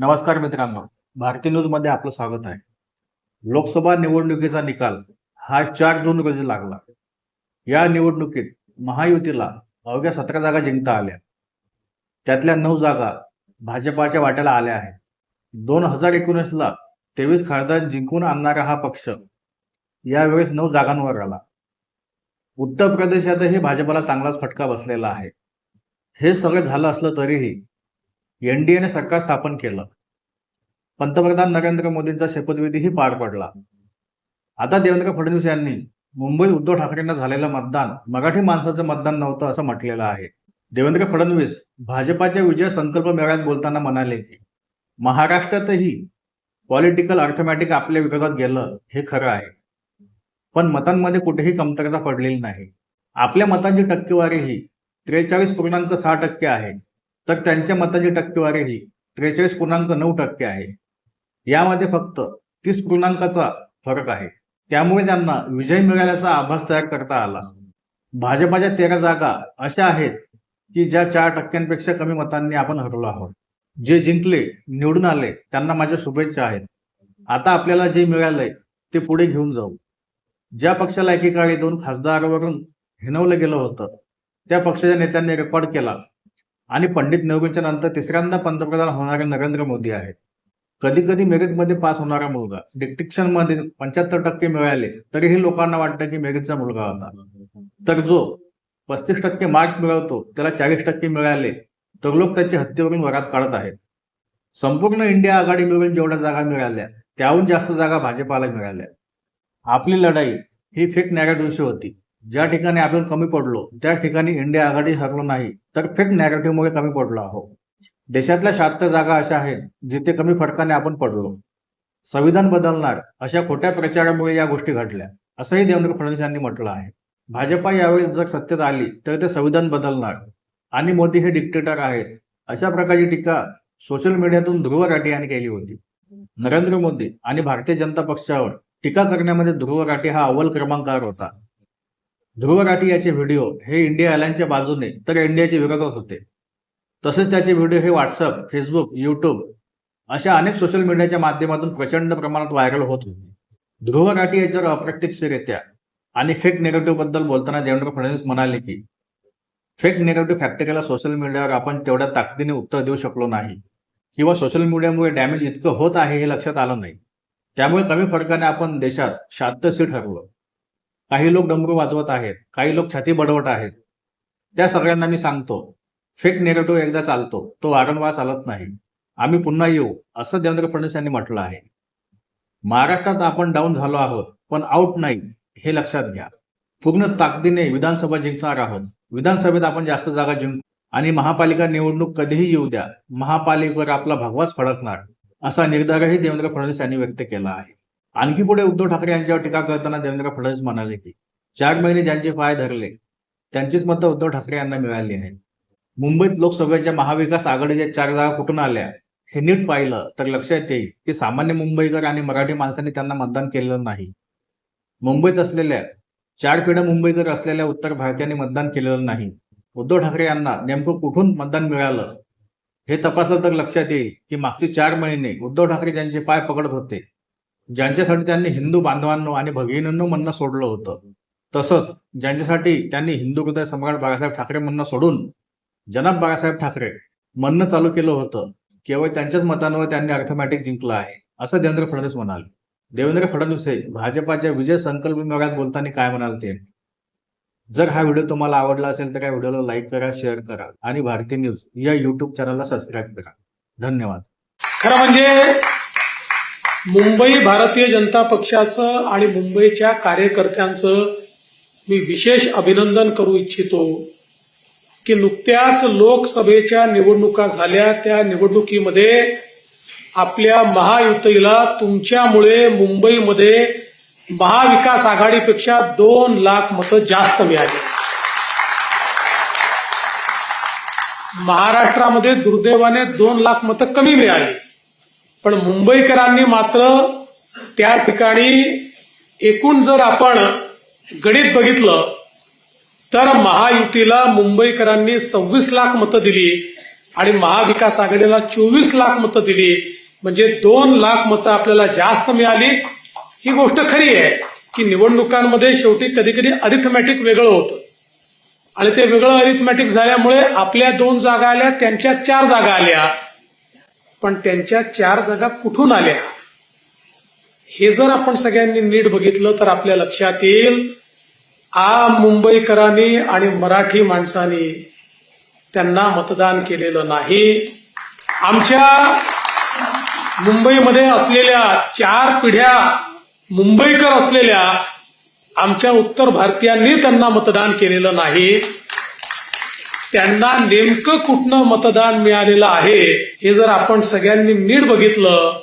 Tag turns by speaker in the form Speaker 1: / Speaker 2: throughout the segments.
Speaker 1: नमस्कार मित्रांनो. भारती न्यूजमध्ये आपलं स्वागत आहे. लोकसभा निवडणुकीचा निकाल हा चार जून रोजी लागला. या निवडणुकीत महायुतीला अवघ्या सतरा जागा जिंकता आल्या. त्यातल्या नऊ जागा भाजपाच्या वाट्याला आल्या आहेत. दोन हजार एकोणीसला तेवीस खासदार जिंकून आणणारा हा पक्ष यावेळेस नऊ जागांवर आला उत्तर प्रदेशातही भाजपला चांगलाच फटका बसलेला आहे. हे सगळं झालं असलं तरीही एनडीएने सरकार स्थापन केलं. पंतप्रधान नरेंद्र मोदींचा शपथविधीही पार पडला. आता देवेंद्र फडणवीस यांनी मुंबईत उद्धव ठाकरेंना झालेलं मतदान मराठी माणसाचं मतदान नव्हतं असं म्हटलेलं आहे. देवेंद्र फडणवीस भाजपाच्या विजय संकल्प मेळ्यात बोलताना म्हणाले की महाराष्ट्रातही पॉलिटिकल अर्थमॅटिक आपल्या विरोधात गेलं हे खरं आहे. पण मतांमध्ये कुठेही कमतरता पडलेली नाही. आपल्या मतांची टक्केवारी ही त्रेचाळीस पूर्णांक सहा टक्के आहे. तर त्यांच्या मतांची टक्केवारी ही त्रेचाळीस पूर्णांक नऊ टक्के आहे. यामध्ये फक्त तीस पूर्णांकाचा फरक आहे. त्यामुळे त्यांना विजय मिळाल्याचा आभास तयार करता आला. भाजपाच्या तेरा जागा अशा आहेत की ज्या चार टक्क्यांपेक्षा कमी मतांनी आपण हरवलो आहोत. जे जिंकले निवडून आले त्यांना माझ्या शुभेच्छा आहेत. आता आपल्याला जे मिळालंय ते पुढे घेऊन जाऊ. ज्या पक्षाला एकेकाळी दोन खासदारावरून हिनवलं गेलं होतं त्या पक्षाच्या नेत्यांनी रेकॉर्ड केला. आणि पंडित नेहरूंच्या नंतर तिसऱ्यांदा पंतप्रधान होणारे नरेंद्र मोदी आहेत. कधी कधी मेरिटमध्ये पास होणारा मुलगा डिक्टिक्शनमध्ये पंच्याहत्तर टक्के मिळाले तरीही लोकांना वाटतं की मेरिटचा मुलगा होता. तर जो पस्तीस टक्के मार्क मिळवतो त्याला चाळीस टक्के मिळाले तर लोक त्याची हत्येवरून वरात काढत आहेत. संपूर्ण इंडिया आघाडी मिळून जेवढ्या जागा मिळाल्या त्याहून जास्त जागा भाजपाला मिळाल्या. आपली लढाई ही फेक नॅरेटिव्हशी होती. ज्या ठिकाणी आपण कमी पडलो त्या ठिकाणी इंडिया आघाडी हरलो नाही तर फेक नॅरेटिव्हमुळे कमी पडलो आहोत. देशातल्या शहात्तर जागा अशा आहेत जिथे कमी फरकाने आपण पडलो. संविधान बदलणार अशा खोट्या प्रचारामुळे या गोष्टी घडल्या असंही देवेंद्र फडणवीस यांनी म्हटलं आहे. भाजपा यावेळी जर सत्तेत आली तर ते संविधान बदलणार. आणि मोदी हे डिक्टेटर आहेत अशा प्रकारची टीका सोशल मीडियातून ध्रुव राठी यांनी केली होती. नरेंद्र मोदी आणि भारतीय जनता पक्षावर टीका करण्यामध्ये ध्रुव राठी हा अव्वल क्रमांकावर होता. ध्रुव राठी याचे व्हिडिओ हे इंडिया अलायन्सच्या बाजूने तर इंडियाचे विरोधात होते. तसेच त्याचे व्हिडिओ हे व्हॉट्सअप फेसबुक यूट्यूब अशा अनेक सोशल मीडियाच्या माध्यमातून प्रचंड प्रमाणात व्हायरल होत होते. ध्रुव राठी याच्यावर अप्रत्यक्षरित्या आणि फेक नेगेटिव्हबद्दल बोलताना देवेंद्र फडणवीस म्हणाले की फेक नेगेटिव्ह फॅक्टरीला सोशल मीडियावर आपण तेवढ्या ताकदीने उत्तर देऊ शकलो नाही किंवा सोशल मीडियामुळे डॅमेज इतकं होत आहे हे लक्षात आलं नाही. त्यामुळे कमी फरकाने आपण देशात शांत सीट ठरलो. काही लोक डमरू वाजवत आहेत काही लोक छाती बडवत आहेत. त्या सगळ्यांना मी सांगतो फेक नेगेटिव्ह एकदा चालतो तो वारंवार चालत नाही. आम्ही पुन्हा येऊ असं देवेंद्र फडणवीस यांनी म्हटलं आहे. महाराष्ट्रात आपण डाऊन झालो आहोत पण आऊट नाही हे लक्षात घ्या. पूर्ण ताकदीने विधानसभा जिंकणार आहोत. विधानसभेत आपण जास्त जागा जिंकू आणि महापालिका निवडणूक कधीही येऊ द्या. महापालिकेवर आपला भगवाच फडकणार असा निर्धारही देवेंद्र फडणवीस यांनी व्यक्त केला आहे. आणखी पुढे उद्धव ठाकरे यांच्यावर टीका करताना देवेंद्र फडणवीस म्हणाले की चार महिने ज्यांचे पाय धरले त्यांचीच मतं उद्धव ठाकरे यांना मिळाली आहेत. मुंबईत लोकसभेच्या महाविकास आघाडीच्या चार जागा कुठून आल्या हे नीट पाहिलं तर लक्षात येईल की सामान्य मुंबईकर आणि मराठी माणसांनी त्यांना मतदान केलेलं नाही. मुंबईत असलेल्या चार पिढ्या मुंबईकर असलेल्या उत्तर भारतीयांनी मतदान केलेलं नाही. उद्धव ठाकरे यांना नेमकं कुठून मतदान मिळालं हे तपासलं तर लक्षात येईल की मागचे चार महिने उद्धव ठाकरे ज्यांचे पाय पकडत होते ज्यांच्यासाठी त्यांनी हिंदू बांधवांनो आणि भगिनींनो म्हणणं सोडलं होतं तसंच ज्यांच्यासाठी त्यांनी हिंदू हृदय सम्राट बाळासाहेब ठाकरे म्हणणं सोडून जनाब बाळासाहेब ठाकरे म्हणणं चालू केलं होतं केवळ त्यांच्याच मतांवर त्यांनी अर्थमॅटिक जिंकलं आहे असं देवेंद्र फडणवीस म्हणाले. देवेंद्र फडणवीस हे भाजपाच्या विजय संकल्प विभागात बोलताना काय म्हणाल ते? जर हा व्हिडिओ तुम्हाला आवडला असेल तर या व्हिडिओला लाईक करा शेअर करा आणि भारतीय न्यूज या युट्यूब चॅनलला सबस्क्राईब करा. धन्यवाद.
Speaker 2: खरं म्हणजे मुंबई भारतीय जनता पक्षाचं आणि मुंबईच्या कार्यकर्त्यांचं मी विशेष अभिनंदन करू इच्छितो की नुकत्याच लोकसभेच्या निवडणुका झाल्या. त्या निवडणुकीमध्ये आपल्या महायुतीला तुमच्यामुळे मुंबईमध्ये महाविकास आघाडीपेक्षा दोन लाख मतं जास्त मिळाली. महाराष्ट्रामध्ये दुर्दैवाने दोन लाख मतं कमी मिळाली. पण मुंबईकरांनी मात्र त्या ठिकाणी एकूण जर आपण गणित बघितलं तर महायुतीला मुंबईकरांनी सव्वीस लाख मतं दिली आणि महाविकास आघाडीला चोवीस लाख मतं दिली. म्हणजे दोन लाख मतं आपल्याला जास्त मिळाली. ही गोष्ट खरी आहे की निवडणुकांमध्ये शेवटी कधी कधी अरिथमॅटिक वेगळं होतं. आणि ते वेगळं अरिथमॅटिक झाल्यामुळे आपल्या दोन जागा आल्या त्यांच्या चार जागा आल्या. पण त्यांच्या चार जागा कुठून आल्या? हे जर आपण सगळ्यांनी नीट बघितलं तर आपल्या लक्षात येईल आ मुंबईकरांनी आणि मराठी माणसांनी त्यांना मतदान केलेलं नाही. आमच्या मुंबईमध्ये असलेल्या चार पिढ्या मुंबईकर असलेल्या आमच्या उत्तर भारतीयांनी त्यांना मतदान केलेलं नाही. त्यांना नेमकं कुठनं मतदान मिळालेलं आहे हे जर आपण सगळ्यांनी नीट बघितलं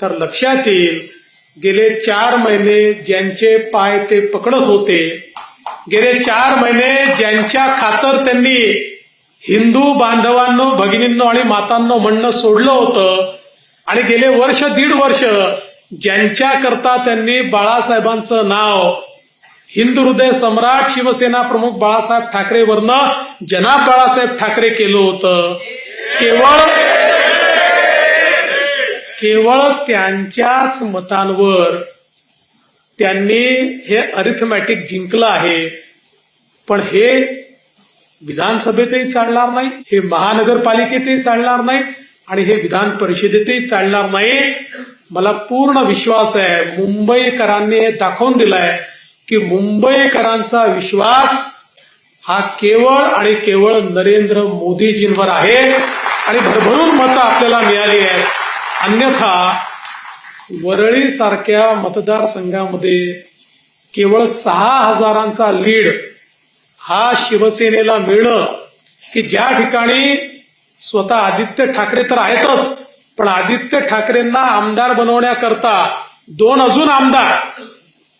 Speaker 2: तर लक्षात येईल गेले चार महिने ज्यांचे पाय ते पकडत होते गेले चार महिने ज्यांच्या खातर त्यांनी हिंदू बांधवांनो भगिनींनो आणि मातांनो म्हणणं सोडलं होतं आणि गेले वर्ष दीड वर्ष ज्यांच्याकरता त्यांनी बाळासाहेबांचं नाव हिंदू हृदय सम्राट शिवसेना प्रमुख बाळासाहेब ठाकरेवरनं जनाब बाळासाहेब ठाकरे केलं होतं. केवळ केवळ त्यांच्याच मतांवर त्यांनी हे अरिथमॅटिक जिंकलं आहे. पण हे विधानसभेतही चालणार नाही हे महानगरपालिकेतही चालणार नाही आणि हे विधान परिषदेतही चालणार नाही. मला पूर्ण विश्वास आहे मुंबईकरांनी हे दाखवून दिलाय. की मुंबईकरांचा विश्वास हा केवळ आणि केवळ नरेंद्र मोदीजींवर आहे. आणि भरभरून मतं आपल्याला मिळाली आहेत. अन्यथा वरळी सारख्या मतदारसंघामध्ये केवळ सहा हजारांचा लीड हा शिवसेनेला मिळणं की ज्या ठिकाणी स्वतः आदित्य ठाकरे तर आहेतच पण आदित्य ठाकरेंना आमदार बनवण्याकरता दोन अजून आमदार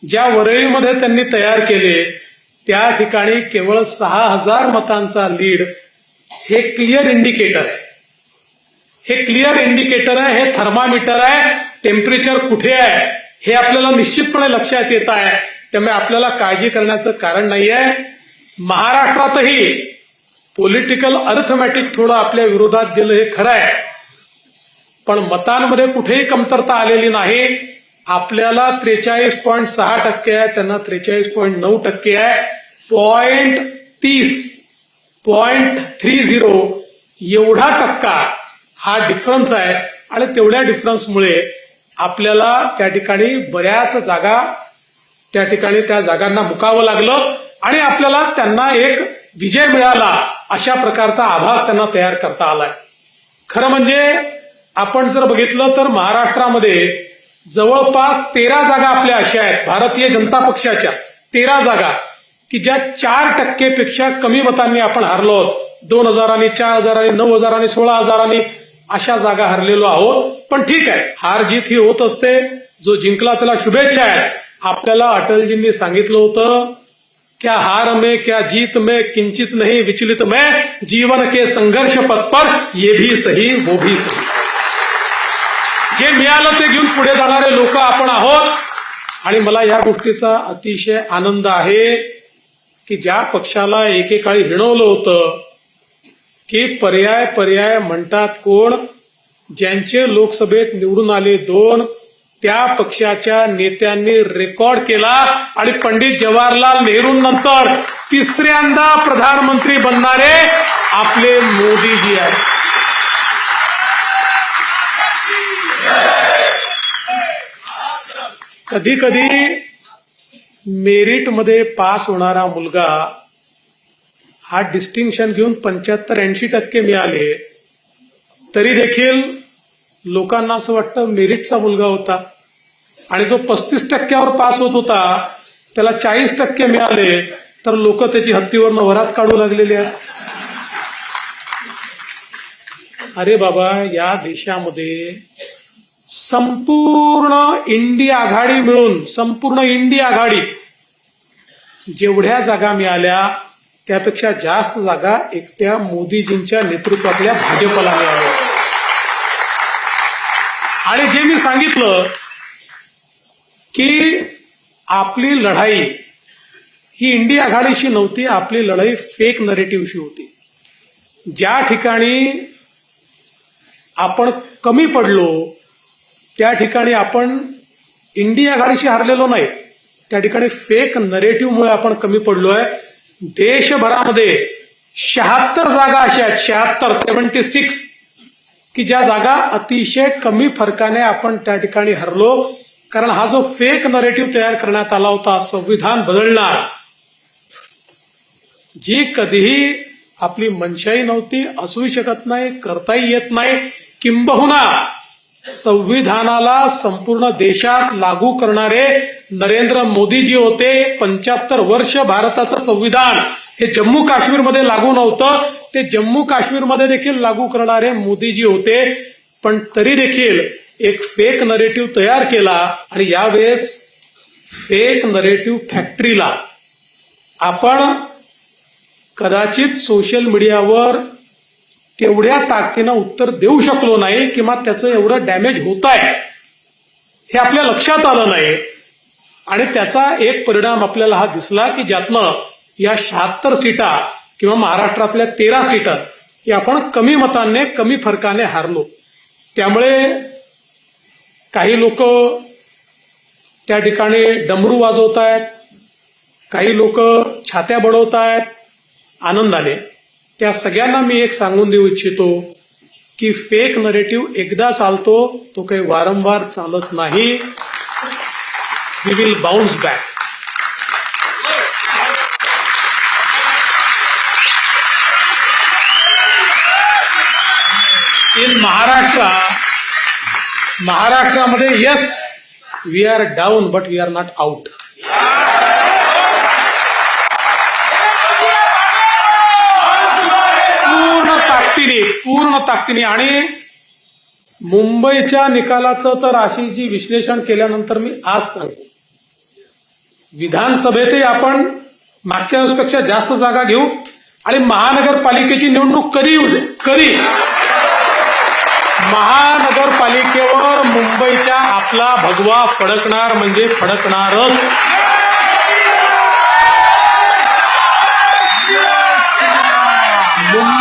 Speaker 2: ज्या वरळीमध्ये त्यांनी तयार केले त्या ठिकाणी केवळ सहा हजार मतांचा लीड हे क्लिअर इंडिकेटर आहे. हे क्लिअर इंडिकेटर आहे हे थर्मामीटर आहे टेम्परेचर कुठे आहे हे आपल्याला निश्चितपणे लक्षात येत आहे. त्यामुळे आपल्याला काळजी करण्याचं कारण नाही आहे महाराष्ट्रातही पॉलिटिकल अर्थमॅटिक थोडं आपल्या विरोधात गेलं हे खरं आहे. पण मतांमध्ये कुठेही कमतरता आलेली नाही. आपल्याला त्रेचाळीस पॉईंट सहा टक्के आहे त्यांना त्रेचाळीस पॉईंट नऊ टक्के आहे. पॉइंट तीस पॉइंट थ्री झिरो एवढा टक्का हा डिफरन्स आहे. आणि तेवढ्या डिफरन्समुळे आपल्याला त्या ठिकाणी बऱ्याच जागा त्या ठिकाणी त्या जागांना मुकावं लागलं. आणि आपल्याला त्यांना एक विजय मिळाला अशा प्रकारचा आभास त्यांना तयार करता आलाय. खरं म्हणजे आपण जर बघितलं तर महाराष्ट्रामध्ये जवळपास तेरा जागा आपल्या अशा आहेत. भारतीय जनता पक्षाच्या तेरा जागा की ज्या चार टक्केपेक्षा कमी मतांनी आपण हारलो आहोत. दोन हजारांनी चार हजारांनी नऊ हजारांनी सोळा हजारांनी अशा जागा हरलेलो आहोत. पण ठीक आहे हार जीत ही होत असते. जो जिंकला त्याला शुभेच्छा आहे आपल्याला अटलजींनी सांगितलं होतं क्या हार में क्या जीत में किंचित नहीं विचलित में जीवन के संघर्ष पथ पर ये भी सही वो भी सही. जे मिळालं ते घेऊन पुढे जाणारे लोक आपण आहोत. आणि मला या गोष्टीचा अतिशय आनंद आहे की ज्या पक्षाला एकेकाळी हिणवलं होतं की पर्याय पर्याय म्हणतात कोण? ज्यांचे लोकसभेत निवडून आले दोन त्या पक्षाच्या नेत्यांनी रेकॉर्ड केला आणि पंडित जवाहरलाल नेहरू नंतर तिसऱ्यांदा प्रधानमंत्री बनणारे आपले मोदीजी आहेत. कधी कधी मेरिटमध्ये पास होणारा मुलगा हा डिस्टिंक्शन घेऊन पंच्याहत्तर ऐंशी टक्के मिळाले तरी देखील लोकांना असं वाटतं मेरिटचा मुलगा होता. आणि जो पस्तीस टक्क्यावर पास होत होता त्याला चाळीस टक्के मिळाले तर लोक त्याची हत्तीवरनं वरात काढू लागलेले आहेत. अरे बाबा या देशामध्ये संपूर्ण इंडिया आघाडी मिळून संपूर्ण इंडिया आघाडी जेवढ्या जागा मिळाल्या त्यापेक्षा जास्त जागा एकट्या मोदीजींच्या नेतृत्वातल्या भाजपला मिळाल्या. आणि जे मी सांगितलं की आपली लढाई ही इंडिया आघाडीशी नव्हती आपली लढाई फेक नरेटिव्हशी होती. ज्या ठिकाणी आपण कमी पडलो त्या ठिकाणी आपण इंडिया आघाडीशी हारलेलो नाही. त्या ठिकाणी फेक नरेटिव्हमुळे आपण कमी पडलोय. देशभरामध्ये शहात्तर जागा अशा आहेत शहात्तर सेव्हन्टी सिक्स की ज्या जागा अतिशय कमी फरकाने आपण त्या ठिकाणी हरलो. कारण हा जो फेक नरेटिव्ह तयार करण्यात आला होता संविधान बदलणार. जी कधीही आपली मनशाही नव्हती असूही शकत नाही करताही येत नाही किंबहुना संविधानाला संपूर्ण देशात लागू करणारे नरेंद्र मोदीजी होते. पंच्याहत्तर वर्ष भारताचं संविधान. हे जम्मू काश्मीरमध्ये लागू नव्हतं. ते जम्मू काश्मीरमध्ये देखील लागू करणारे मोदीजी होते. पण तरी देखील एक फेक नरेटिव्ह तयार केला आणि यावेळेस फेक नरेटिव्ह फॅक्टरीला आपण कदाचित सोशल मीडियावर तेवढ्या ताकदीनं उत्तर देऊ शकलो नाही किंवा त्याचं एवढं डॅमेज होत आहे हे आपल्या लक्षात आलं नाही. आणि त्याचा एक परिणाम आपल्याला हा दिसला की ज्यातनं या शहात्तर सीटा किंवा महाराष्ट्रातल्या तेरा सीटा या आपण कमी मतांनी कमी फरकाने हारलो. त्यामुळे काही लोक त्या ठिकाणी डमरू वाजवत आहेत काही लोक छात्या बडवत आहेत आनंदाने. त्या सगळ्यांना मी एक सांगून देऊ इच्छितो की फेक नरेटिव्ह एकदा चालतो तो काही वारंवार चालत नाही. We will bounce back in Maharashtra महाराष्ट्रामध्ये yes we are down but we are not out ताकदीने पूर्ण ताकदीने. आणि मुंबईच्या निकालाचं तर अशी विश्लेषण केल्यानंतर मी आज सांगतो. विधानसभेतही आपण मागच्या वेळेसपेक्षा जास्त जागा घेऊ आणि महानगरपालिकेची निवडणूक कधी येऊ दे? कधी? महानगरपालिकेवर मुंबईच्या आपला भगवा फडकणार म्हणजे फडकणारच.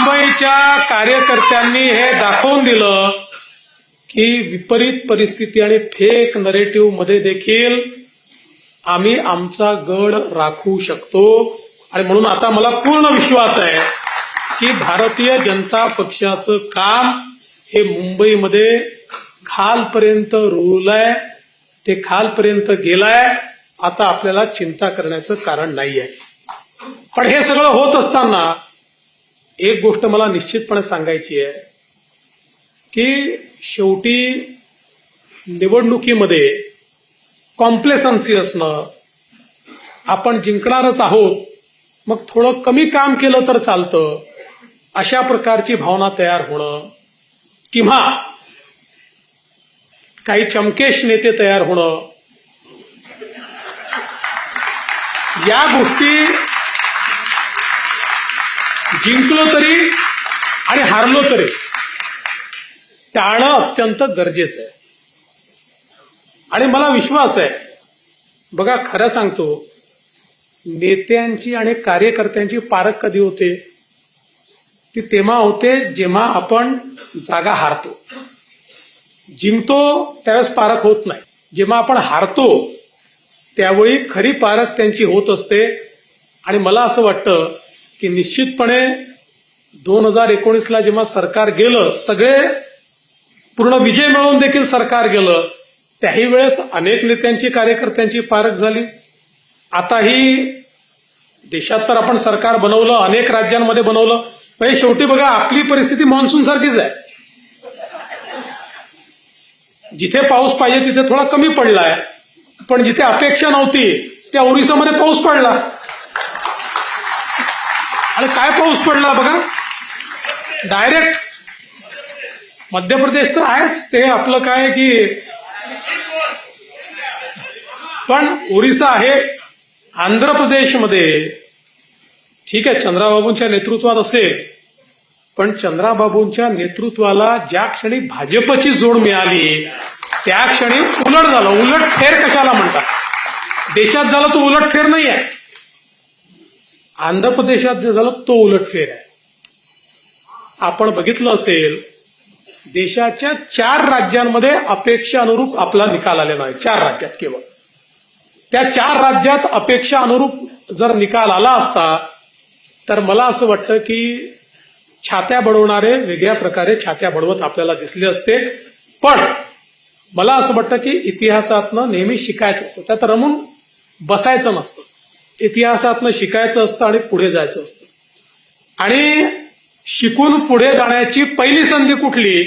Speaker 2: मुंबईच्या कार्यकर्त्यांनी हे दाखवून दिलं की विपरीत परिस्थिती आणि फेक नरेटिव्हमध्ये देखील आम्ही आमचा गड राखू शकतो. आणि म्हणून आता मला पूर्ण विश्वास आहे की भारतीय जनता पक्षाचं काम हे मुंबईमध्ये खालपर्यंत रुळलंय ते खालपर्यंत गेलाय. आता आपल्याला चिंता करण्याचं कारण नाही आहे पण हे सगळं होत असताना एक गोष्ट मला निश्चितपणे सांगायची आहे की शेवटी निवडणुकीमध्ये कॉम्प्लेसन्सी असणं आपण जिंकणारच आहोत मग थोडं कमी काम केलं तर चालतं अशा प्रकारची भावना तयार होणं किंवा काही चमकेश नेते तयार होणं या गोष्टी जिंकलो तरी आणि हारलो तरी टाळणं अत्यंत गरजेचं आहे. आणि मला विश्वास आहे बघा खरं सांगतो नेत्यांची आणि कार्यकर्त्यांची पारख कधी होते ती तेव्हा होते जेव्हा आपण जागा हारतो. जिंकतो त्यावेळेस पारख होत नाही. जेव्हा आपण हारतो त्यावेळी खरी पारख त्यांची होत असते. आणि मला असं वाटतं की निश्चितपणे दोन हजार एकोणीसला जेव्हा सरकार गेलं सगळे पूर्ण विजय मिळवून देखील सरकार गेलं त्याही वेळेस अनेक नेत्यांची कार्यकर्त्यांची पारख झाली. आताही देशात तर आपण सरकार बनवलं अनेक राज्यांमध्ये बनवलं म्हणजे शेवटी बघा आपली परिस्थिती मान्सून सारखीच आहे. जिथे पाऊस पाहिजे तिथे थोडा कमी पडलाय. पण जिथे अपेक्षा नव्हती त्या ओरिसामध्ये पाऊस पडला. आणि काय पाऊस पडला बघा? डायरेक्ट मध्य प्रदेश तर आहेच. ते आपलं काय की पण ओरिसा आहे. आंध्र प्रदेशमध्ये ठीक आहे चंद्राबाबूंच्या नेतृत्वात असेल. पण चंद्राबाबूंच्या नेतृत्वाला ज्या क्षणी भाजपची जोड मिळाली त्या क्षणी उलट झालं. उलट फेर कशाला म्हणतात? देशात झालं तो उलट फेर नाही आहे आंध्र प्रदेशात जे झालं तो उलट फेर आहे. आपण बघितलं असेल देशाच्या चार राज्यांमध्ये अपेक्षा अनुरूप आपला निकाल आलेला आहे. चार राज्यात केवळ. त्या चार राज्यात अपेक्षा अनुरूप जर निकाल आला असता तर मला असं वाटतं की छात्या बडवणारे वेगळ्या प्रकारे छात्या बडवत आपल्याला दिसले असते. पण मला असं वाटतं की इतिहासातनं नेहमी शिकायचं असतं. त्यात रमून बसायचं नसतं. इतिहासातनं शिकायचं असतं आणि पुढे जायचं असतं. आणि शिकून पुढे जाण्याची पहिली संधी कुठली?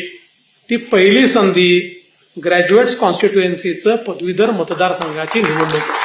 Speaker 2: ती पहिली संधी ग्रॅज्युएट्स कॉन्स्टिट्युएन्सीचं पदवीधर मतदारसंघाची निवडणूक.